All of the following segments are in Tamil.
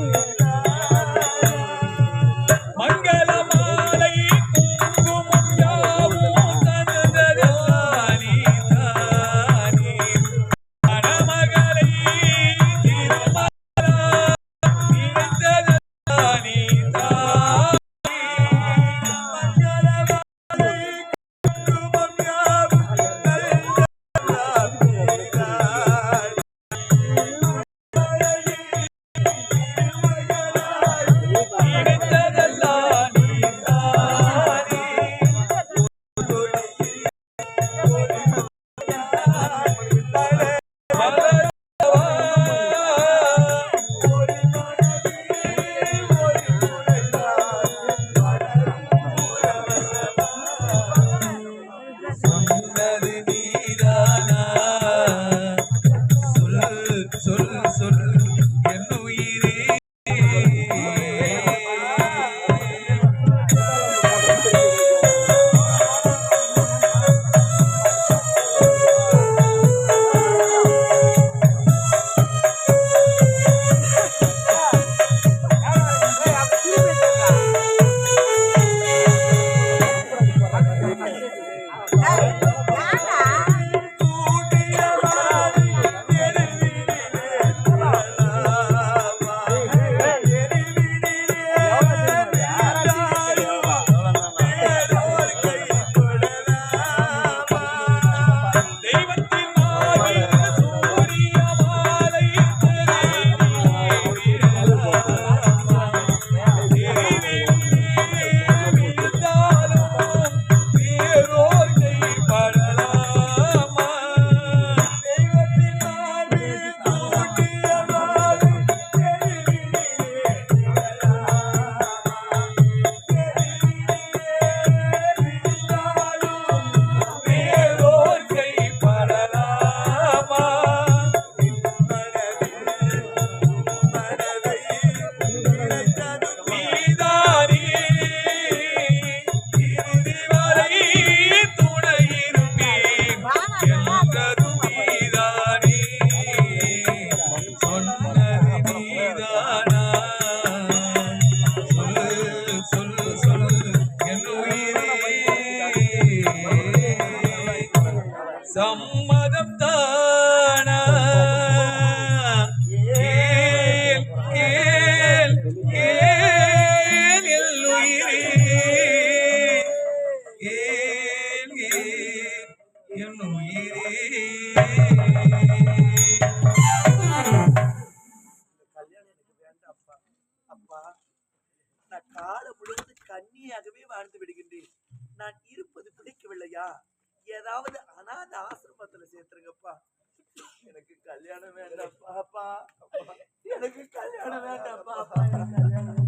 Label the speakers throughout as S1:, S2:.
S1: Yeah. ஏதாவது அனாத ஆசிரமத்துல சேர்த்துருங்கப்பா. எனக்கு கல்யாணம் வேண்டாம் பாப்பா. எனக்கு கல்யாணம் வேண்டாம்ப்பா கல்யாணம்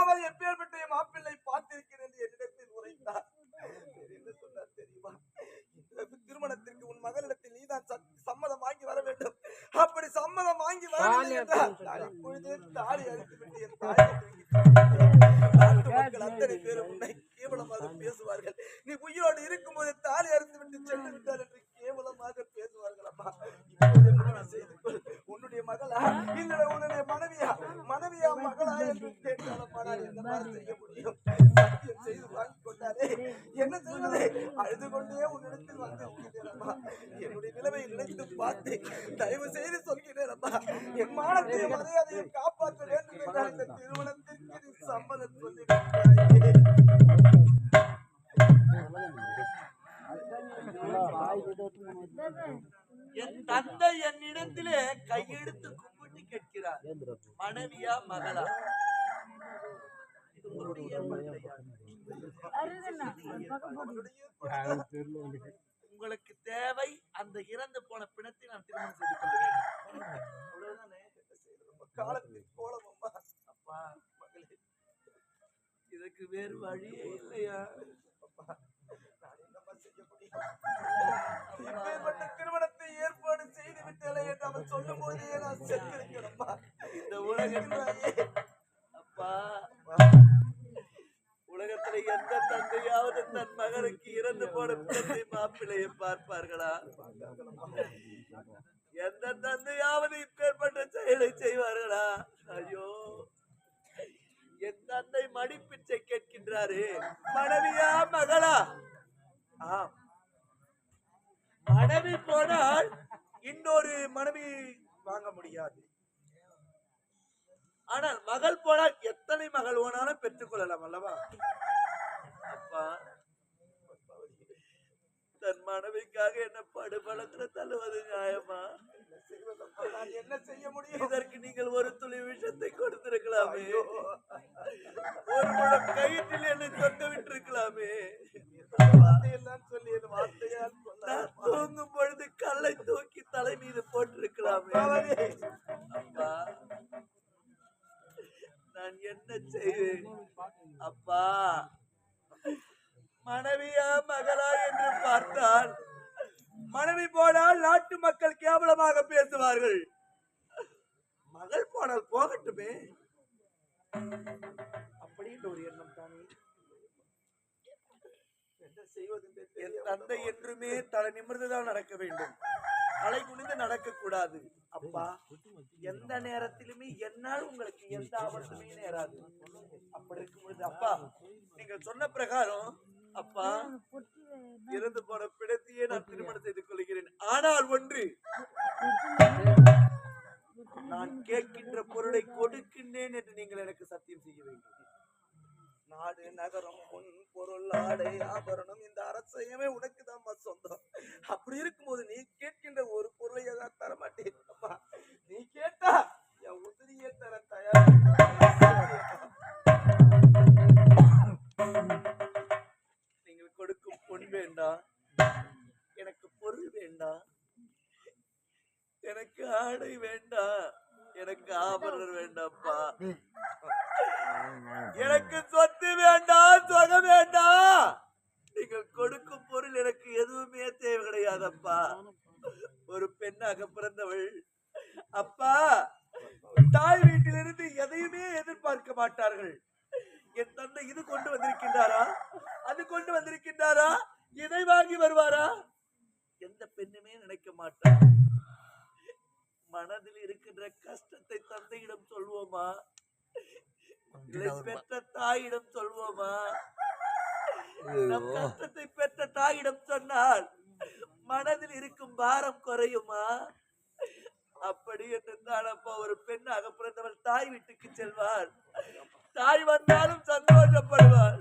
S1: அவர் எப்பேற்பட்ட மாப்பிள்ளை பார்த்திருக்கிறேன் என்று என்னிடத்தில் உரைத்தார். என்ன சொன்னார் தெரியுமா? திருமணத்திற்கு உன் மகளிடத்தில் நீதான் சம்மதம் வாங்கி வர வேண்டும். அப்படி சம்மதம் வாங்கி வரவில்லை என்றால் நான் இப்பொழுதே தாலி அறுத்து விட்டு என் தாயை நாட்டு மக்கள் அத்தனை பேரும் உன்னை கேவலமாக பேசுவார்கள். நீ உயிரோடு இருக்கும்போது தாலி அறுத்து விட்டு சென்று விட்டார் என்று கேவலமாக பேசுவார்கள் அம்மா செய்து கொள். உன்னுடைய மகளா? இல்லை உன்னுடைய மனைவியா? மனைவியா மகளா என்று செய்ய முடியும். செய்து வாங்கி கொண்டாரே. என்ன செய்வது? அழுது கொண்டே உன்னிடத்தில் அம்மா என்னுடைய நிலைமை நினைத்து பார்த்து தயவு செய்து சொல்கிறேன் அம்மா என் மானத்தையும் மரியாதையும் காப்பாற்ற வேண்டும் என்றால் இந்த திருமணத்திற்கு நீ சம்மதம் சொல்லிவிட்டாயே என் தந்தை என்னிடத்திலே கையெடுத்து கும்பிட்டு கேட்கிறார். மனைவியா மகளா? உங்களுக்கு தேவை அந்த இறந்து போன பிணத்தை நான் திருமணம் செய்து கொள்வேன் அப்பா மகளே இதுக்கு வேறு வழியே இல்லையா?
S2: அப்பா திருமணத்தை ஏற்பாடு செய்து விட்டலை என்று அவன் சொல்லும் போதே நான் செத்திருக்கிறப்பா
S1: இந்த உலகத்தில் தந்தையாவது தன் மகனுக்கு இறந்து போன பிள்ளை மாப்பிள்ளையை பார்ப்பார்களா? எந்த தந்தையாவது இப்பேற்பட்ட செயலை செய்வார்களா? ஐயோ. என் தந்தை மடிப்பிச்சை கேட்கின்றாரு மனைவியா மகளா? ஆம். மனைவி போனால்
S2: இன்னொரு மனைவி வாங்க முடியாது.
S1: ஆனால் மகள் போனால் எத்தனை மகள் ஓனாலும் பெற்றுக்கொள்ளலாம் அல்லவா? தன் மனைவிக்காக என்ன படுபலத்துல தள்ளுவது நியாயமா?
S2: என்ன செய்ய முடியும்?
S1: இதற்கு நீங்கள் ஒரு துளி விஷத்தை கொடுத்திருக்கலாமே. ஒரு கயிற்றில் என்னை தொங்க விட்டிருக்கலாமே. தூங்கும் பொழுது கல்லை தூக்கி தலை மீது போட்டிருக்கலாமே. அப்பா நான் என்ன செய்வேன்? அப்பா மனைவியா மகளா என்று பார்த்தால் மனைவி போனால் நாட்டு மக்கள் கேவலமாக பேசுவார்கள். மகள் போனால் போகட்டுமே.
S2: அப்படின்ற ஒரு எண்ணம் தானே. என்ன செய்வது
S1: என் தந்தை என்றுமே தலை நிமிர்ந்துதான் நடக்க வேண்டும். தலை குனிந்து நடக்க கூடாது அப்பா எந்த நேரத்திலுமே என்னால் உங்களுக்கு எந்த ஆபத்துமே நேராது. அப்படி இருக்கும் பொழுது அப்பா நீங்கள் சொன்ன பிரகாரம் அப்பா இறந்து போன பிணத்தையே நான் திருமணம் செய்து கொள்கிறேன். ஆனால் ஒன்று நான் கேட்கின்ற பொருளை கொடுக்கின்றேன் என்று நீங்கள் எனக்கு சத்தியம் செய்ய வேண்டும்.
S2: நாடு நகரம் பொன் பொருள் ஆடை ஆபரணம் இந்த அரசையமே உனக்கு தான் சொந்தம். அப்படி இருக்கும்போது நீ கேட்கின்ற ஒரு பொருளை நான் தர மாட்டேன் அப்பா நீ கேட்டா என் உதிரியை தர தயார்.
S1: பொன் வேண்டாம் எனக்கு பொருள் வேண்டாம் எனக்கு ஆடை வேண்டாம் எனக்கு ஆபரணம் வேண்டாம்ப்பா. எனக்கு சொத்து வேண்டாம் சொகம் வேண்டாம் நீங்கள் கொடுக்கும் பொருள் எனக்கு எதுவுமே தேவை கிடையாதப்பா ஒரு பெண்ணாக பிறந்தவள் அப்பா தாய் வீட்டிலிருந்து எதையுமே எதிர்பார்க்க மாட்டார்கள் என் தந்தை இது கொண்டு வந்திருக்கின்றாரா அது கொண்டு வந்திருக்கின்றாரா இதை வாங்கி வருவாரா? எந்த பெண்ணுமே நினைக்க மாட்டார் மனதில் இருக்கின்ற கஷ்டத்தை தந்தையிடம் சொல்வோமா? பெற்ற தாயிடம் சொல்வோமா? நம் கஷ்டத்தை பெற்ற தாயிடம் சொன்னால் மனதில் இருக்கும் பாரம் குறையுமா? அப்படி என்று அப்பா ஒரு பெண்ணாக பிறந்தவள் தாய் வீட்டுக்கு செல்வாள். தாய் வந்தாலும் சந்தோஷப்படுவாள்.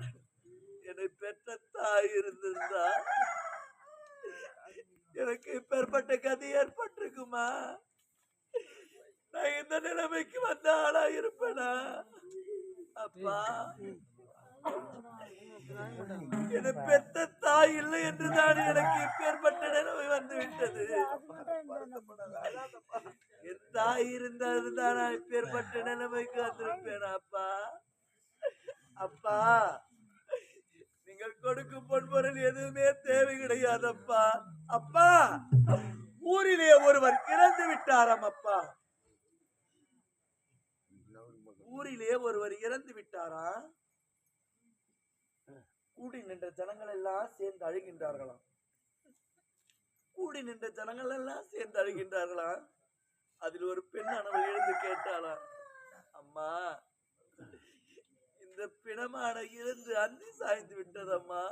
S1: என்னை பெற்ற தாய் இருந்திருந்தா? எனக்கு இப்பேற்பட்ட கதி ஏற்பட்டிருக்குமா? நான் இந்த நிலைமைக்கு வந்த ஆளா இருப்பேனா? அப்பா என்னை பெத்த தாய் இல்லை என்றுதான் எனக்கு இப்பேற்பட்ட நிலைமை வந்து விட்டது என் தாய் இருந்ததுதான் நான் இப்பேற்பட்ட நிலைமைக்கு வந்திருப்பேன் அப்பா? அப்பா நீங்கள் கொடுக்கும் பொன்பொருள் எதுவுமே தேவை கிடையாதப்பா. அப்பா ஊரிலே ஒருவர் இறந்து விட்டாராம் அப்பா. ஊரிலே ஒருவர் இறந்து விட்டாரா? கூடி நின்ற ஜனங்கள் எல்லாம் சேர்ந்து அழுகின்றார்களாம். கூடி நின்ற ஜனங்கள் எல்லாம் சேர்ந்து அழுகின்றார்களாம். அதில் ஒரு பெண்ணானவள் எழுந்து கேட்டாளா அம்மா இந்த பிணமான இருந்து அந்தி சாய்ந்து விட்டதம்மா.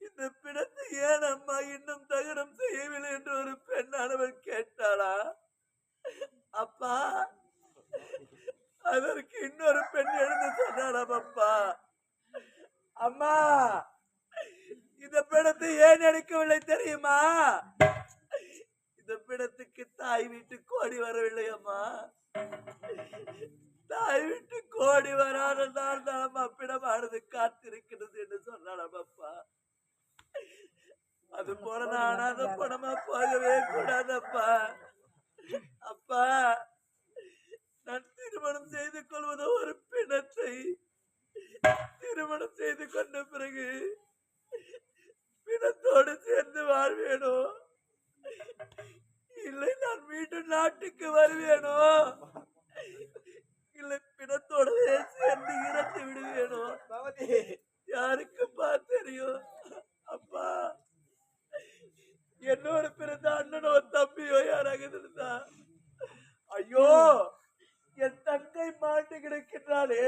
S1: இந்த பிணத்தை ஏன் அம்மா இன்னும் தகனம் செய்யவில்லை என்று ஒரு பெண்ணானவள் கேட்டாளா? அப்பா அதற்கு இன்னொரு பெண் எழுந்து சொன்னாராம் அப்பா. அம்மா இந்த பிணத்தை ஏன் எடுக்கவில்லை தெரியுமா? இந்த பிணத்துக்கு தாய் வீட்டு கோடி வரவில்லை அம்மா. வீட்டு கோடி வராததால் தான் அம்மா பிணமானது காத்திருக்கிறது என்று சொன்னாராம் அப்பா. அது போல நான் அனாதை பணமா போகவே கூடாதப்பா. அப்பா நான் திருமணம் செய்து கொள்வது ஒரு பிணத்தை. திருமணம் செய்து கொண்ட பிறகு பிணத்தோடு சேர்ந்து வாழ்வேனோ? இல்லை நான் மீண்டும் நாட்டுக்கு வருவேனோ? இல்லை பிணத்தோடவே சேர்ந்து இறந்து விடுவேனோ?
S2: பகவதி
S1: யாருக்குப்பா தெரியும்? அப்பா என்னோட பிறந்த அண்ணனோ தம்பியோ யாராக இருந்தா? ஐயோ என் தங்கை மாண்டு கிடக்கின்றாளே.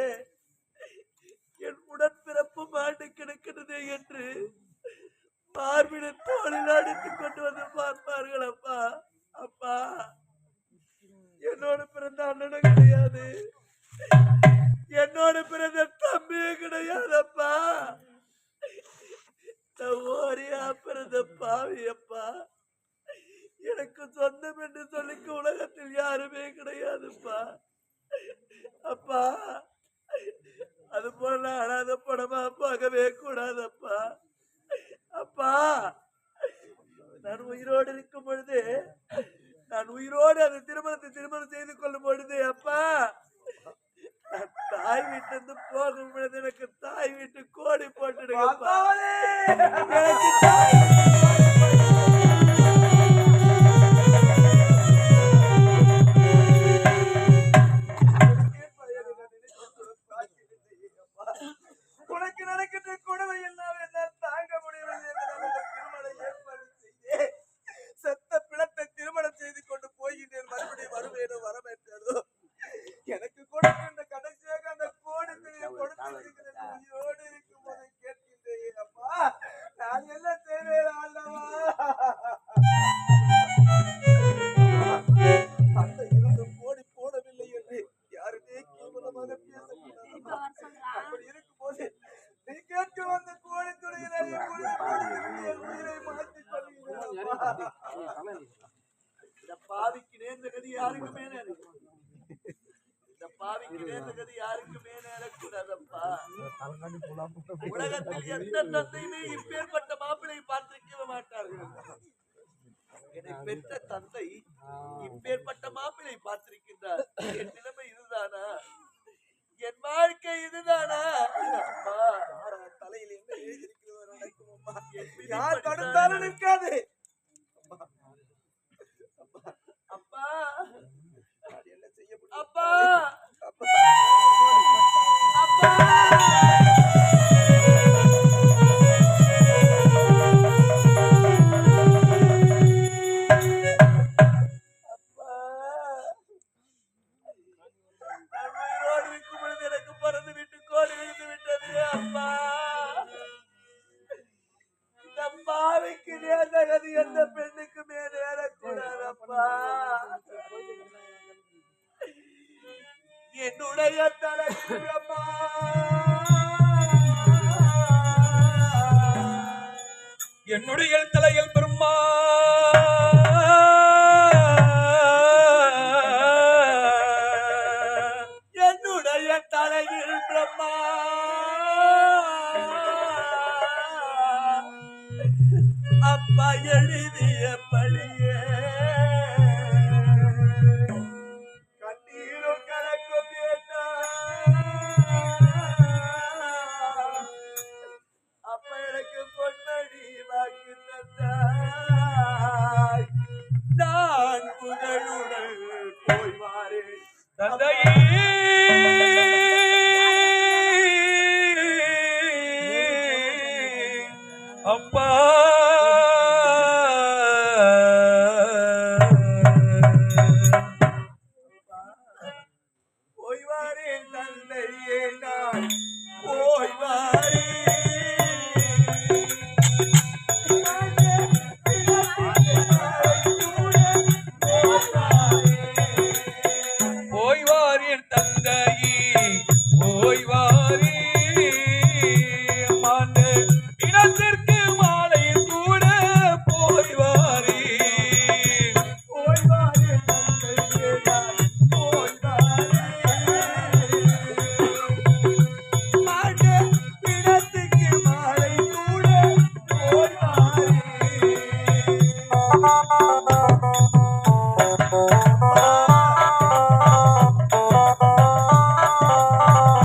S1: என் உடன்பிறப்பு மாண்டு கிடக்கிறது என்று மார்பின தோளில் அடித்துக் கொண்டு வந்து பார்ப்பார்கள் அப்பா. அப்பா என்னோட பிறந்த அண்ணனும் கிடையாது. என்னோட பிறந்த தம்பியே கிடையாதப்பா. ஓரியா பிறந்த பாவியப்பா. எனக்கு சொந்தம் என்று சொல்லிக்க உலகத்தில் யாருமே கிடையாதுப்பா. அப்பா அது போல அழாத படமா பார்க்கவே கூடாதப்பா. அப்பா நான் உயிரோடு இருக்கும் பொழுது நான் உயிரோடு அந்த திருமணத்தை திருமணம் செய்து கொள்ளும் பொழுது அப்பா தாய் வீட்டிலிருந்து போகும் பொழுது எனக்கு தாய் வீட்டு கோடி போட்டுடுங்கப்பா. எனக்கு தாய் நேரும் இந்த பாவிக்கு யாருக்குமே நேரக்கூடாதப்பா உலகத்தில் எந்த தந்தையுமே இப்பேற்பட்ட மாப்பிளை பார்த்திருக்கவே மாட்டார்கள். என்னை பெற்ற தந்தை இப்பேற்பட்ட மாப்பிளை பார்த்திருக்கின்றார். என் நிலைமை இதுதானா? என் வாழ்க்கை இதுதானா?
S2: தலையில் என்ன எழுதியிருக்கிறதோ நடக்கும் யார். தடுத்தாலும் நிற்காது.
S1: கண்ணுக்கு மேல ஏறக்கூடாதப்பா என்னுடைய தலையில் அப்பா எழுதிய படியே கண்ணீரும் கலக்கும் அப்ப எனக்கு பொன்மணி வாக்கு தந்தாய். நான் புகழுடன் போய்
S3: தந்தையே! அப்பா!